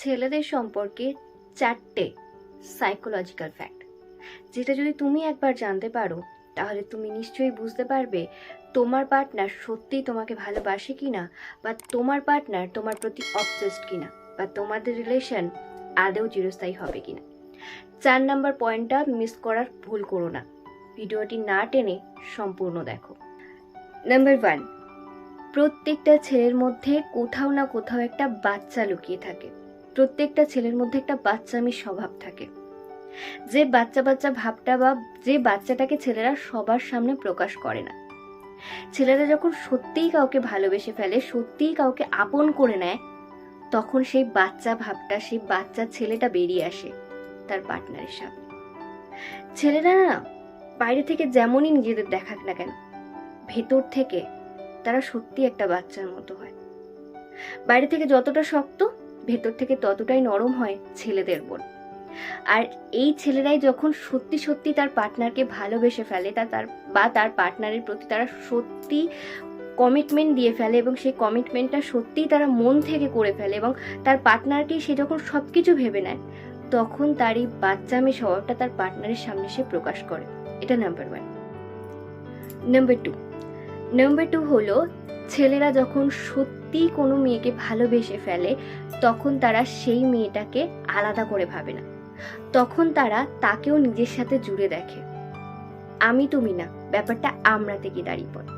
ছেলেদের সম্পর্কে চারটে সাইকোলজিক্যাল ফ্যাক্ট যেটা যদি তুমি একবার জানতে পারো, তাহলে তুমি নিশ্চয়ই বুঝতে পারবে তোমার পার্টনার সত্যিই তোমাকে ভালোবাসে কিনা বা তোমার পার্টনার তোমার প্রতি অবসেসড কিনা বা তোমাদের রিলেশন আদৌ চিরস্থায়ী হবে কিনা। চার নাম্বার পয়েন্টটা মিস করার ভুল করো না। ভিডিওটি না টেনে সম্পূর্ণ দেখো। নাম্বার ওয়ান প্রত্যেকটা ছেলের মধ্যে কোথাও না কোথাও একটা বাচ্চা লুকিয়ে থাকে। প্রত্যেকটা ছেলের মধ্যে একটা বাচ্চামি স্বভাব থাকে। যে বাচ্চা বাচ্চা ভাবটা বা যে বাচ্চাটাকে ছেলেরা সবার সামনে প্রকাশ করে না। ছেলেরা যখন সত্যিই কাউকে ভালোবেসে ফেলে, সত্যিই কাউকে আপন করে নেয়, তখন সেই বাচ্চা ভাবটা, সেই বাচ্চা ছেলেটা বেরিয়ে আসে তার পার্টনারের সামনে। ছেলেরা না বাইরে থেকে যেমনই নিজেদের দেখাক না কেন, ভেতর থেকে তারা সত্যি একটা বাচ্চার মতো হয়। বাইরে থেকে যতটা শক্ত ভেতর থেকে ততটাই নরম হয় ছেলেদের বোন আর এই ছেলেরাই যখন সত্যি সত্যি তার পার্টনারকে ভালোবেসে ফেলে, তা তার, বা তার পার্টনারের প্রতি তারা সত্যি কমিটমেন্ট দিয়ে ফেলে এবং সেই কমিটমেন্টটা সত্যিই তারা মন থেকে করে ফেলে এবং তার পার্টনারকে সে যখন সব কিছু ভেবে নেয়, তখন তার এই বাচ্চামি স্বভাবটা তার পার্টনারের সামনে সে প্রকাশ করে। এটা number one number two number two হলো ছেলেরা যখন সত্যি কোনো মেয়েকে ভালোবেসে ফেলে তখন তারা সেই মেয়েটাকে আলাদা করে ভাবে না। তখন তারা তাকেও নিজের সাথে জুড়ে দেখে। আমি তুমি না, ব্যাপারটা আমরা থেকে দাঁড়িয়ে পড়ে।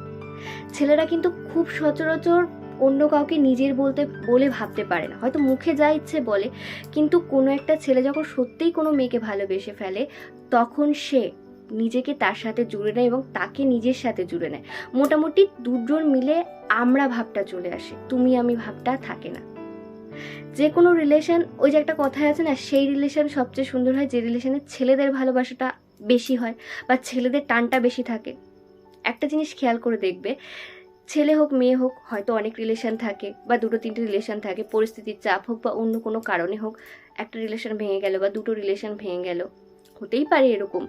ছেলেরা কিন্তু খুব সচরাচর অন্য কাউকে নিজের বলতে, বলে ভাবতে পারে না। হয়তো মুখে যা ইচ্ছে বলে, কিন্তু কোনো একটা ছেলে যখন সত্যিই কোনো মেয়েকে ভালোবেসে ফেলে, তখন সে নিজেকে তার সাথে জুড়ে নেয় এবং তাকে নিজের সাথে জুড়ে নেয়। মোটামুটি দুজন মিলে আমরা ভাবটা চলে আসে, তুমি আমি ভাবটা থাকে না। যে কোনো রিলেশন ওই যে একটা কথায় আছে না, সেই রিলেশন সবচেয়ে সুন্দর হয় যে রিলেশনে ছেলেদের ভালোবাসাটা বেশি হয় বা ছেলেদের টানটা বেশি থাকে। একটা জিনিস খেয়াল করে দেখবে, ছেলে হোক, মেয়ে হোক, হয়তো অনেক রিলেশন থাকে বা দুটো তিনটে রিলেশন থাকে, পরিস্থিতির চাপ হোক বা অন্য কোনো কারণে হোক, একটা রিলেশন ভেঙে গেল বা দুটো রিলেশন ভেঙে গেল, হতেই পারে এরকম।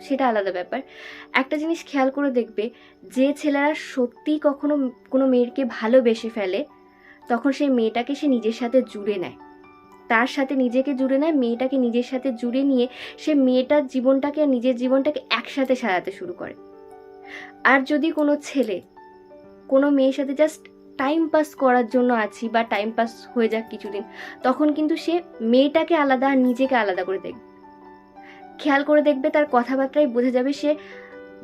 সেটা আলাদা ব্যাপার। একটা জিনিস খেয়াল করে দেখবে, যে ছেলেরা সত্যিই কখনো কোনো মেয়েকে ভালোবেসে ফেলে তখন সেই মেয়েটাকে সে নিজের সাথে জুড়ে নেয়। তার সাথে নিজেকে জুড়ে নেয়, মেয়েটাকে নিজের সাথে জুড়ে নিয়ে সে মেয়েটার জীবনটাকে আর নিজের জীবনটাকে একসাথে সাজাতে শুরু করে। আর যদি কোনো ছেলে, কোনো মেয়ের সাথে জাস্ট টাইম পাস করার জন্য আছি বা টাইম পাস হয়ে যাক কিছুদিন, তখন কিন্তু সে মেয়েটাকে আলাদা আর নিজেকে আলাদা করে দেখবে। খেয়াল করে দেখবে তার কথাবার্তায় বোঝা যাবে সে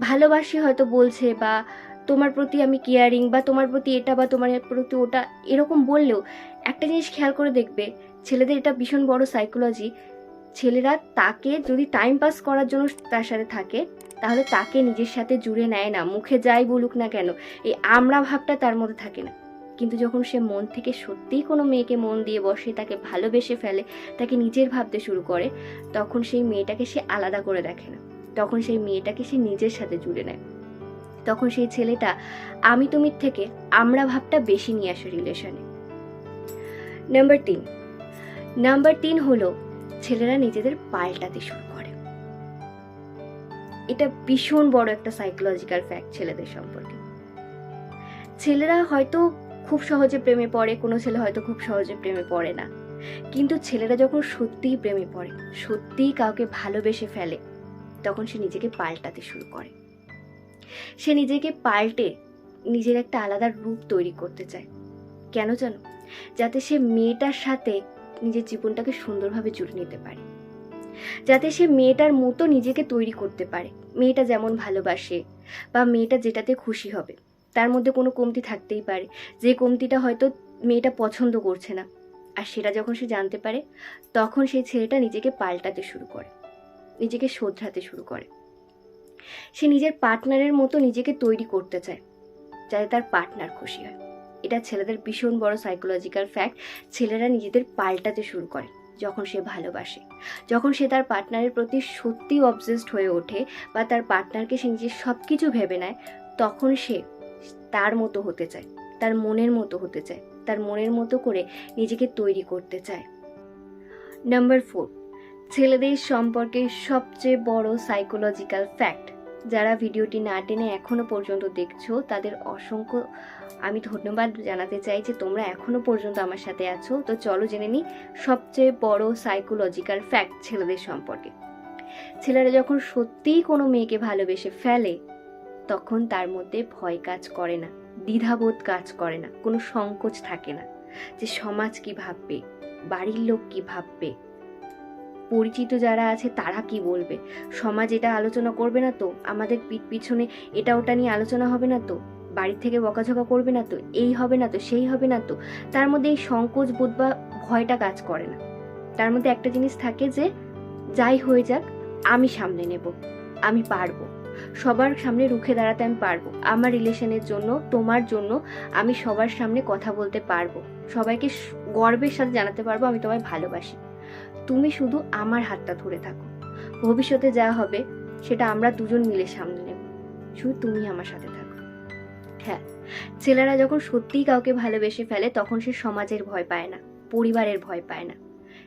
ভালোবাসি হয়তো বলছে বা তোমার প্রতি আমি কেয়ারিং বা তোমার প্রতি এটা বা তোমার প্রতি ওটা এরকম বললেও একটা জিনিস খেয়াল করে দেখবে, ছেলেদের এটা ভীষণ বড় সাইকোলজি ছেলেরা তাকে যদি টাইম পাস করার জন্য তার সাথে থাকে, তাহলে তাকে নিজের সাথে জুড়ে নেয় না, মুখে যাই বলুক না কেন, এই আমরা ভাবটা তার মধ্যে থাকে না। কিন্তু যখন সে মন থেকে সত্যিই কোনো মেয়েকে মন দিয়ে বসে, তাকে ভালোবেসে ফেলে, তাকে নিজের ভাবতে শুরু করে, তখন সেই মেয়েটাকে সে আলাদা করে দেখে না। তখন সেই মেয়েটাকে সে নিজের সাথে জুড়ে নেয়। তখন সেই ছেলেটা আমি তুমির থেকে আমরা ভাবটা বেশি নিয়ে আসে রিলেশনে নাম্বার তিন। নাম্বার তিন হলো ছেলেরা নিজেদের পাল্টাতে শুরু করে। এটা ভীষণ বড় একটা সাইকোলজিক্যাল ফ্যাক্ট ছেলেদের সম্পর্কে। ছেলেরা হয়তো খুব সহজে প্রেমে পড়ে, কোনো ছেলে হয়তো খুব সহজে প্রেমে পড়ে না। কিন্তু ছেলেরা যখন সত্যিই প্রেমে পড়ে, সত্যিই কাউকে ভালোবেসে ফেলে, তখন সে নিজেকে পাল্টাতে শুরু করে। সে নিজেকে পাল্টে নিজের একটা আলাদা রূপ তৈরি করতে চায়। কেন জানো? যাতে সে মেয়েটার সাথে নিজের জীবনটাকে সুন্দরভাবে জুড়ে নিতে পারে। যাতে সে মেয়েটার মতো নিজেকে তৈরি করতে পারে। মেয়েটা যেমন ভালোবাসে বা মেয়েটা যেটাতে খুশি হবে, তার মধ্যে কোনো কমতি থাকতেই পারে। যে কমতিটা হয়তো মেয়েটা পছন্দ করছে না। আর সেটা যখন সে জানতে পারে, তখন সেই ছেলেটা নিজেকে পাল্টাতে শুরু করে। নিজেকে শোধরাতে শুরু করে। সে নিজের পার্টনারের মতো নিজেকে তৈরি করতে চায়, যাতে তার পার্টনার খুশি হয়। এটা ছেলেদের ভীষণ বড় সাইকোলজিক্যাল ফ্যাক্ট ছেলেরা নিজেদের পাল্টাতে শুরু করে যখন সে ভালোবাসে। যখন সে তার পার্টনারের প্রতি সত্যি অবজেস্ট হয়ে ওঠে বা তার পার্টনারকে সে নিজের সব কিছু ভেবে নেয়, তখন সে তার মতো হতে চায়, তার মনের মতো হতে চায়, তার মনের মতো করে নিজেকে তৈরি করতে চায়। নাম্বার ফোর ছেলেদের সম্পর্কে সবচেয়ে বড় সাইকোলজিক্যাল ফ্যাক্ট যারা ভিডিওটি না টেনে এখনও পর্যন্ত দেখছ, তাদের অসংখ্য, আমি ধন্যবাদ জানাতে চাই যে তোমরা এখনও পর্যন্ত আমার সাথে আছো। তো চলো জেনে নিই সবচেয়ে বড় সাইকোলজিক্যাল ফ্যাক্ট ছেলেদের সম্পর্কে। ছেলেরা যখন সত্যিই কোনো মেয়েকে ভালোবেসে ফেলে, তখন তার মধ্যে ভয় কাজ করে না, দ্বিধাবোধ কাজ করে না, কোনো সংকোচ থাকে না যে সমাজ কি ভাববে, বাড়ির লোক কি ভাববে পরিচিত যারা আছে, তারা কি বলবে? সমাজ এটা আলোচনা করবে না তো? আমাদের পিঠ পিছনে এটা ওটা নিয়ে আলোচনা হবে না তো? বাড়ির থেকে বকাঝকা করবে না তো? এই হবে না তো? সেই হবে না তো? তার মধ্যে এই সংকোচ বোধ বা ভয়টা কাজ করে না। তার মধ্যে একটা জিনিস থাকে যে, যাই হয়ে যাক, আমি সামলে নেব। আমি পারব। সবার সামনে রুখে দাঁড়াতে আমি পারব। আমার রিলেশনের জন্য, তোমার জন্য আমি সবার সামনে কথা বলতে পারব। সবাইকে গর্বের সাথে জানাতে পারব, আমি তোমায় ভালোবাসি। তুমি শুধু আমার হাতটা ধরে থাকো। ভবিষ্যতে যা হবে, সেটা আমরা দুজন মিলে সামনে নেব। শুধু তুমি আমার সাথে থাকো। হ্যাঁ ছেলেরা যখন সত্যিই কাউকে ভালোবেসে ফেলে, তখন সে সমাজের ভয় পায় না, পরিবারের ভয় পায় না।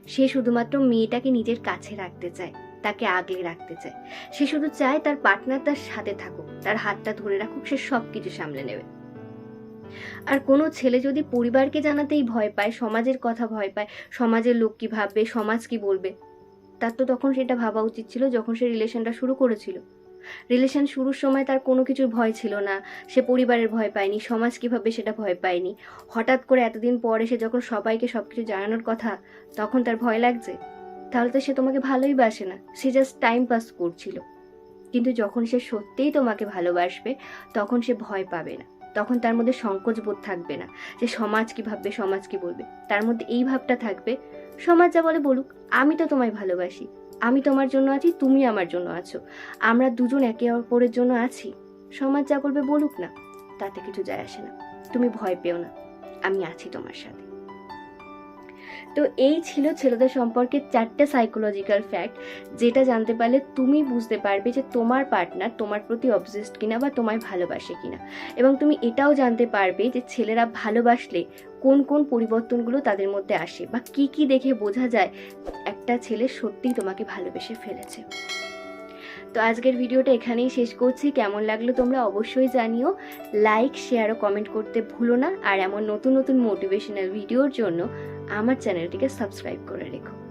সে শুধুমাত্র মেয়েটাকে নিজের কাছে রাখতে চায়, তাকে আগলে রাখতে চায়। সে শুধু চায় তার পার্টনার তার সাথে থাকুক, তার হাতটা ধরে রাখুক, সে সব কিছু সামলে নেবে। আর কোনো ছেলে যদি পরিবারকে জানাতেই ভয় পায়, সমাজের কথা ভয় পায়, সমাজের লোক কি ভাববে, সমাজ কি বলবে, তার তো তখন সেটা ভাবা উচিত ছিল যখন সে রিলেশনটা শুরু করেছিল। রিলেশন শুরুর সময় তার কোনো কিছুর ভয় ছিল না, সে পরিবারের ভয় পায়নি, সমাজ কীভাবে সেটা ভয় পায়নি। হঠাৎ করে এতদিন পরে সে যখন সবাইকে সব কিছু জানানোর কথা, তখন তার ভয় লাগছে। তাহলে তো সে তোমাকে ভালোই বাসে না, সে জাস্ট টাইম পাস করছিল। কিন্তু যখন সে সত্যিই তোমাকে ভালোবাসবে, তখন সে ভয় পাবে না। তখন তার মধ্যে সংকোচ বোধ থাকবে না যে সমাজ কি ভাববে, সমাজ কি বলবে। তার মধ্যে এই ভাবটা থাকবে, সমাজ যা বলে বলুক, আমি তো তোমায় ভালোবাসি, আমি তোমার জন্য আছি, তুমি আমার জন্য আছো, আমরা দুজন একে অপরের জন্য আছি। সমাজ যা বলবে বলুক না, তাতে কিছু যায় আসে না। তুমি ভয় পেও না, আমি আছি তোমার সাথে। তো এই ছিল ছেলেদের সম্পর্কে চারটে সাইকোলজিক্যাল ফ্যাক্ট যেটা জানতে পারলে তুমি বুঝতে পারবে যে তোমার পার্টনার তোমার প্রতি অবজেস্ট কিনা বা তোমায় ভালোবাসে কিনা। এবং তুমি এটাও জানতে পারবে যে ছেলেরা ভালোবাসলে কোন কোন পরিবর্তনগুলো তাদের মধ্যে আসে বা কি কি দেখে বোঝা যায় একটা ছেলে সত্যিই তোমাকে ভালোবেসে ফেলেছে। তো আজকের ভিডিওটা এখানেই শেষ করছি। কেমন লাগল তোমরা অবশ্যই জানিও। লাইক শেয়ার ও কমেন্ট করতে ভুলো না। আর এমন নতুন নতুন মোটিভেশনাল ভিডিওর জন্য আমার চ্যানেলটিকে সাবস্ক্রাইব করে রেখো।